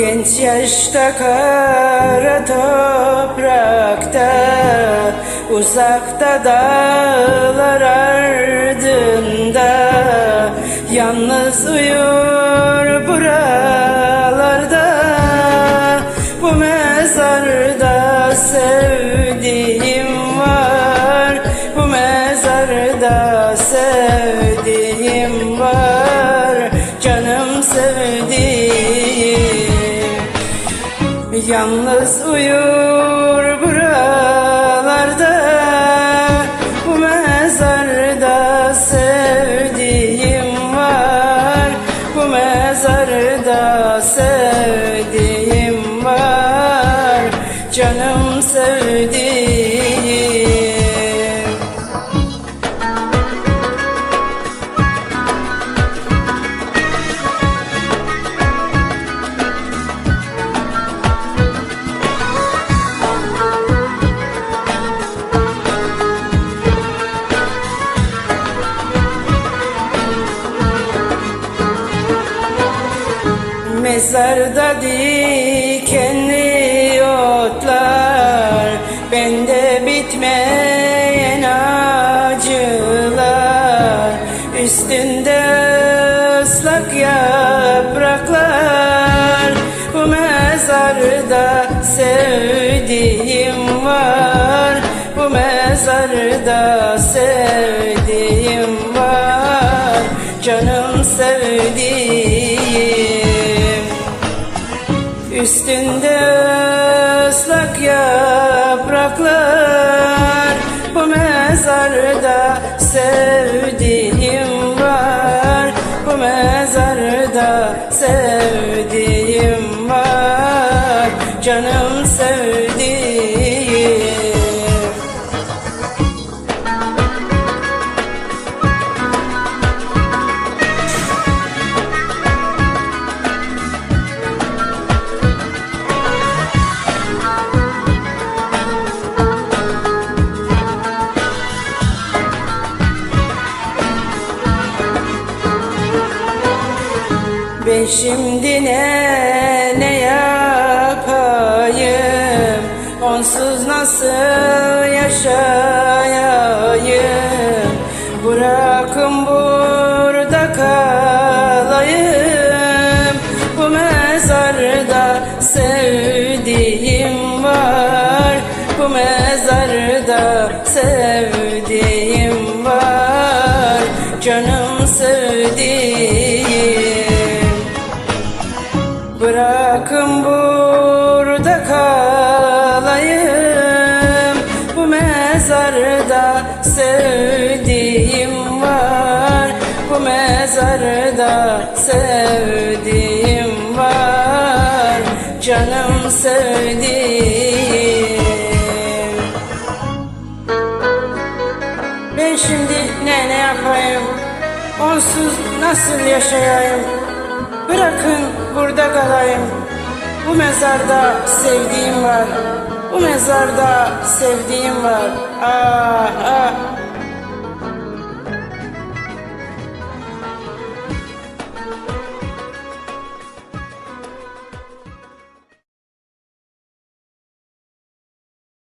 Genç yaşta kara toprakta Uzakta dağlar ardında. Yalnız uyur buralarda Bu mezarda sevdiğim var. Bu mezarda sevdiğim Yalnız uyur buralarda. Bu mezarda sevdiğim var. Bu mezarda sevdiğim var. Canım Mezarda dikenli otlar. Bende bitmeyen Üstünde ıslak yapraklar Bu mezarda sevdiğim var. Bu mezarda sevdiğim var. Canım sevdiğim şimdi ne, ne yapayım? Onsuz nasıl yaşayayım? Bırakın burada kalayım. Bu mezarda sevdiğim var. Bu mezarda sevdiğim var. Canım sevdiğim Bırakın burada kalayım. Bu mezarda sevdiğim var. Bu mezarda sevdiğim var. Canım sevdiğim. Ben şimdi ne ne yapayım? Onsuz nasıl yaşayayım? Bırakın burada kalayım Bu mezarda sevdiğim var. Bu mezarda sevdiğim var. Ah ah